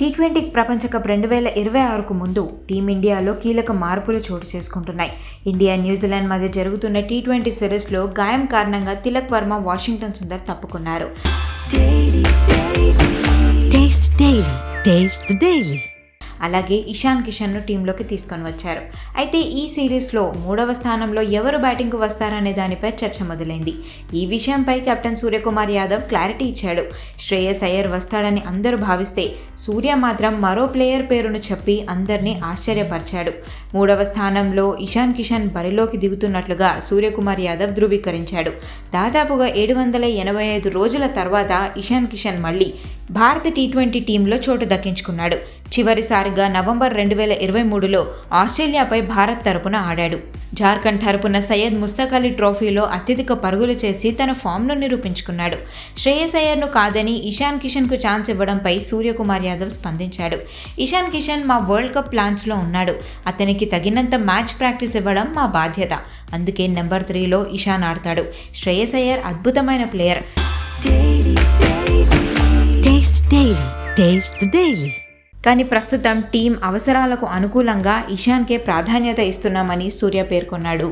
T twenty ప్రపంచ cup రెండు వేల ఇరవై ఆరుకు ముందు టీమిండియాలో కీలక మార్పులు చోటు చేసుకుంటున్నాయి. ఇండియా న్యూజిలాండ్ మధ్య జరుగుతున్న టీ ట్వంటీ సిరీస్లో గాయం కారణంగా తిలక్ వర్మ వాషింగ్టన్ సుందర్ తప్పుకున్నారు. అలాగే ఇషాన్ కిషన్ను టీంలోకి తీసుకొని వచ్చారు. అయితే ఈ సిరీస్లో మూడవ స్థానంలో ఎవరు బ్యాటింగ్కు వస్తారనే దానిపై చర్చ మొదలైంది. ఈ విషయంపై కెప్టెన్ సూర్యకుమార్ యాదవ్ క్లారిటీ ఇచ్చాడు. శ్రేయస్ అయ్యర్ వస్తాడని అందరూ భావిస్తే సూర్య మాత్రం మరో ప్లేయర్ పేరును చెప్పి అందరినీ ఆశ్చర్యపరిచాడు. మూడవ స్థానంలో ఇషాన్ కిషన్ బరిలోకి దిగుతున్నట్లుగా సూర్యకుమార్ యాదవ్ ధృవీకరించాడు. దాదాపుగా ఏడు వందల ఎనభై ఐదు రోజుల తర్వాత ఇషాన్ కిషన్ మళ్ళీ భారత టీ ట్వంటీ టీంలో చోటు దక్కించుకున్నాడు. చివరిసారిగా నవంబర్ రెండు వేల ఇరవై మూడులో ఆస్ట్రేలియాపై భారత్ తరపున ఆడాడు. జార్ఖండ్ తరపున సయ్యద్ ముస్తక్ అలీ ట్రోఫీలో అత్యధిక పరుగులు చేసి తన ఫామ్ను నిరూపించుకున్నాడు. శ్రేయస్ అయ్యర్ను కాదని ఇషాన్ కిషన్కు ఛాన్స్ ఇవ్వడంపై సూర్యకుమార్ యాదవ్ స్పందించాడు. ఇషాన్ కిషన్ మా వరల్డ్ కప్ ప్లాన్స్లో ఉన్నాడు. అతనికి తగినంత మ్యాచ్ ప్రాక్టీస్ ఇవ్వడం మా బాధ్యత. అందుకే నెంబర్ త్రీలో ఇషాన్ ఆడతాడు. శ్రేయస్ అయ్యర్ అద్భుతమైన ప్లేయర్. డైలీ టేస్ట్ డైలీ కానీ ప్రస్తుతం టీం అవసరాలకు అనుకూలంగా ఇషాన్కే ప్రాధాన్యత ఇస్తున్నామని సూర్య పేర్కొన్నాడు.